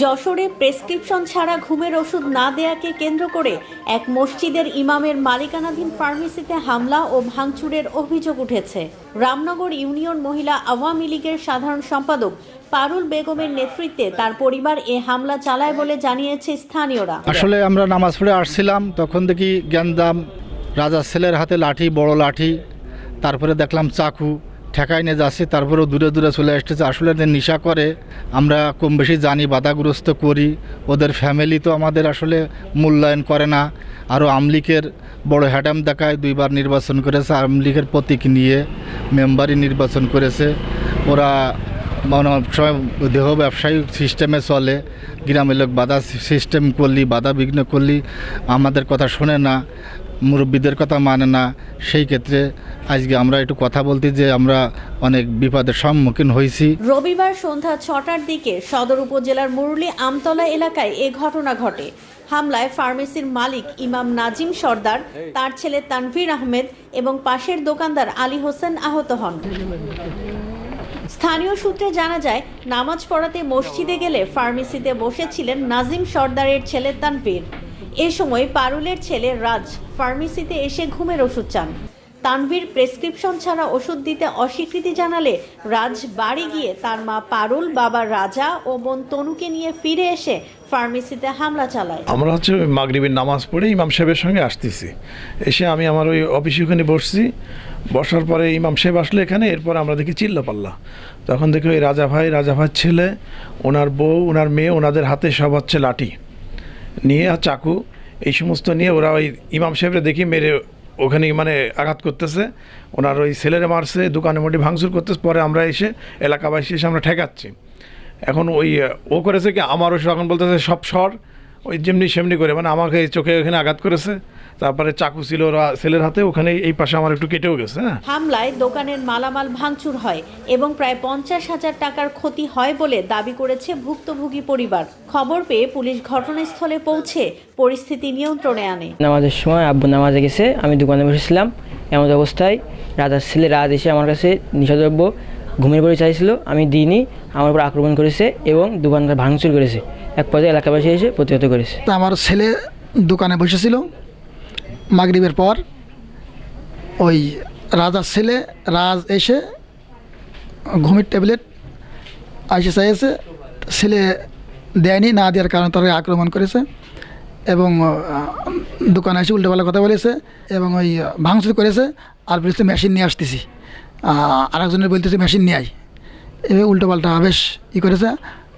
যশোরে প্রেসক্রিপশন ছাড়া ঘুমের ওষুধ না দেয়াকে কেন্দ্র করে এক মসজিদের ইমামের মালিকানাধীন ফার্মেসিতে হামলা ও ভাঙচুরের অভিযোগ উঠেছে। রামনগর ইউনিয়ন মহিলা আওয়ামী লীগের সাধারণ সম্পাদক পারুল বেগমের নেতৃত্বে তার পরিবার এ হামলা চালায় বলে জানিয়েছে স্থানীয়রা। আসলে আমরা নামাজ পড়ে আসছিলাম, তখন দেখি গ্যান্দাম রাজার ছেলের হাতে লাঠি, বড় লাঠি, তারপরে দেখলাম চাকু ঠেকাই নিয়ে যাচ্ছে, তারপরেও দূরে দূরে চলে আসতেছে। আসলে এদের নেশা করে, আমরা কম বেশি জানি, বাধাগ্রস্ত করি। ওদের ফ্যামিলি তো আমাদের আসলে মূল্যায়ন করে না। আরও আমলিকের বড় হ্যাডাম দেখায়, দুইবার নির্বাচন করেছে আমলিকের প্রতীক নিয়ে মেম্বারই নির্বাচন করেছে। ওরা মানে সময় দেহ ব্যবসায়িক সিস্টেমে চলে, গ্রামের লোক বাধা সিস্টেম করলি, বাধা বিঘ্ন করলি, আমাদের কথা শোনে না। মুরব্বীদের কথা মানে না, সেই ক্ষেত্রে আজকে আমরা একটু কথা বলতে যে আমরা অনেক বিপদের সম্মুখীন হয়েছি। রবিবার সন্ধ্যা ছটার দিকে সদর উপজেলার মুরলী আমতলা এলাকায় এ ঘটনা ঘটে। হামলায় ফার্মেসির মালিক ইমাম নাজিম সর্দার, তার ছেলে তানভীর আহমেদ এবং পাশের দোকানদার আলী হোসেন আহত হন। স্থানীয় সূত্রে জানা যায়, নামাজ পড়াতে মসজিদে গেলে ফার্মেসিতে বসেছিলেন নাজিম সর্দারের ছেলে তানভীর। এ সময় পারুলের ছেলে রাজ ফার্মেসিতে এসে ঘুমের ওষুধ চান। তানভীর প্রেসক্রিপশন ছাড়া ওষুধ দিতে অস্বীকৃতি জানালে রাজ বাড়ি গিয়ে তার মা পারুল, বাবা রাজা ও বোন তনুকে নিয়ে ফিরে এসে ফার্মেসিতে হামলা চালায়। আমরা হচ্ছে মাগরিবের নামাজ পড়ে ইমাম সাহেবের সঙ্গে আসতেছি। এসে আমি আমার ওই অফিসে ওখানে বসছি। বসার পরে ইমাম সাহেব আসলে এখানে, এরপর আমরা দেখি চিল্লা পাল্লা। তখন দেখি ওই রাজা ভাই, রাজা ভাইয়ের ছেলে, ওনার বউ, ওনার মেয়ে, ওনাদের হাতে সব হচ্ছে লাঠি। নিয়ে আর চাকু, এই সমস্ত নিয়ে ওরা ওই ইমাম সাহেবরা দেখি মেরে ওখানে মানে আঘাত করতেছে। ওনার ওই ছেলেরা মারছে দোকানে মোটি ভাঙচুর করতেছে। পরে আমরা এসে এলাকাবাসী এসে আমরা ঠেকাচ্ছি। এখন ওই, ও করেছে কি, আমারও এখন বলতেছে সব সর, ওই যেমনি সেমনি করে মানে আমাকে চোখে ওখানে আঘাত করেছে। তারপরে চাকু ছিল ওরা ছেলের হাতে ওখানে এই পাশে আমার একটু কেটেও গেছে হ্যাঁ। হামলায় দোকানের মালামাল ভাঙচুর হয় এবং প্রায় পঞ্চাশ হাজার টাকার ক্ষতি হয় বলে দাবি করেছে ভুক্তভোগী পরিবার। খবর পেয়ে পুলিশ ঘটনাস্থলে পৌঁছে পরিস্থিতি নিয়ন্ত্রণে আনে। নামাজের সময় আব্বু নামাজে গেছে আমি দোকানে বসেছিলাম এমন অবস্থায় রাজার ছেলে রাজ এসে আমার কাছে নিষাদ্রব্য ঘুমের পরে চাইছিল আমি দিইনি আমার উপর আক্রমণ করেছে এবং দোকানটা ভাঙচুর করেছে। এক পর্যায়ে এলাকাবাসী এসে প্রতিহত করেছে। তা আমার ছেলে দোকানে বসেছিল মাগরিবের পর ওই রাজার ছেলে রাজ এসে ঘুমের ট্যাবলেট আইসে চাইছে ছেলে দেয়নি না দেওয়ার কারণে তারা আক্রমণ করেছে এবং দোকানে এসে উল্টোপাল্টা কথা বলেছে এবং ওই ভাঙচুর করেছে আর বলেছে মেশিন নিয়ে আসতেছি। আহ, আরেকজনের বলতেছে মেশিন নিয়ে আয়। এভাবে উল্টোপাল্টা বেশ ই করেছে।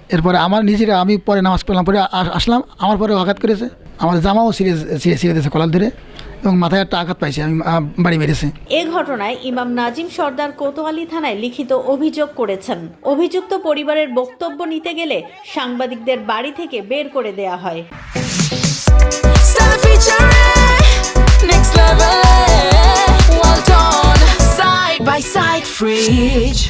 এরপরে আমার নিজেরা আমি পরে নামাজ পড়লাম পরে আস- আসলাম আমার পরে আঘাত করেছে। আমার জামাও ছিঁড়ে ছিঁড়ে ছিঁড়ে দিয়েছে কলার ধরে। এবং মাথায় একটা আঘাত পাইছে আমি বাড়ি মেরেছে এ ঘটনায় ইমাম নাজিম সর্দার কোতোয়ালি থানায় লিখিত অভিযোগ করেছেন অভিযুক্ত পরিবারের বক্তব্য নিতে গেলে সাংবাদিকদের বাড়ি থেকে বের করে দেয়া হয় Stella featuring next level. Well done, side by side, fridge.